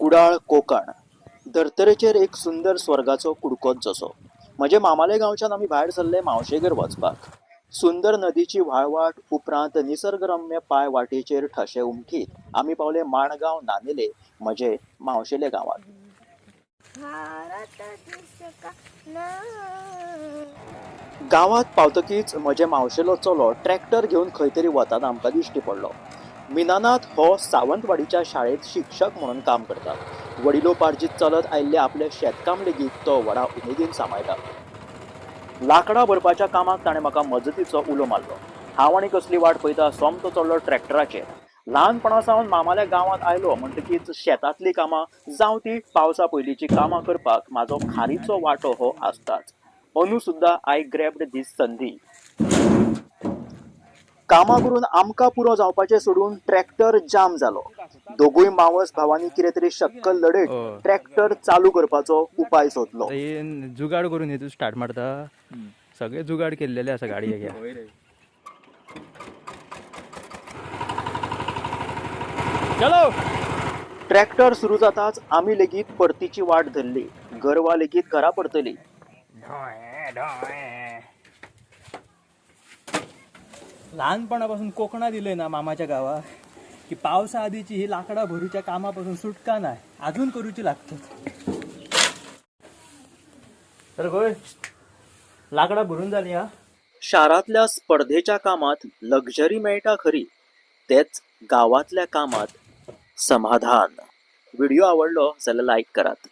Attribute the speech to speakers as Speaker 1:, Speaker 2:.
Speaker 1: कुडाळ कोकण. धर्तरेचेर एक सुंदर स्वर्गाचो कुडकोच जसो म्हजे मामाले गांवच्यान आमी भायर सरले मावशेगेर वचपाक. सुंदर नदीची व्हाळवाट उपरांत निसर्गरम्य पाय वाटेचेर ठशे उमठीत आमी पावले माणगाव नानेले म्हजे मावशेले गांवांत.
Speaker 2: भारत
Speaker 1: पावतकीच म्हजे मावशेलो चलो ट्रॅक्टर घेवन खंय तरी वताना आमकां दिश्टी पडलो. मिनानाथ हो सावंतवाडीच्या शाळेत शिक्षक म्हणून काम करतात. वडिलोपार्जित चलत आयिल्ले आपले शेतकाम लेगीत तो व्हडा उमेदीन सांबाळटा लाकडां भरपाच्या कामाक ताणें म्हाका मजतीचो उलो मारलो. हांव आनी कसली वाट पळयता सोमतो चडलो ट्रॅक्टराचेर. ल्हानपणा सावन मामाल्या गांवांत आयलो म्हणटकीच शेतांतली कामां जावं ती पावसा पयलींची कामां करपाक म्हाजो खारीचो वांटो हो आसताच. अंदू सुद्दां आय ग्रॅब्ड दीस संधी. कामां करून आमकां पुरो जावपाचें सोडून ट्रॅक्टर जाम जालो दोगूय मावस भावांनी कितें तरी शक्कल लढत
Speaker 3: हय.
Speaker 1: ट्रॅक्टर चालू करपाचो उपाय सोदलो.
Speaker 3: हे जुगाड करून हेतू स्टार्ट मारता. सगळे जुगाड केल्लेले आसा गाडयेक ह्या चलो.
Speaker 1: ट्रॅक्टर सुरू जाताच आमी लेगीत परतीची वाट धरली. गरवा लेगीत घरा परतली.
Speaker 3: लहानपणापासून कोकणा दिलंय ना मामाच्या गावात की पावसाआधीची ही लाकडा भरूच्या कामापासून सुटका नाही अजून करूची लागतात. तर गोय लाकडा भरून झाली हा.
Speaker 1: शारातल्या स्पर्धेच्या कामात लक्झरी मेळटा खरी तेच गावातल्या कामात समाधान. व्हिडिओ आवडलो जाल्यार लाईक करात.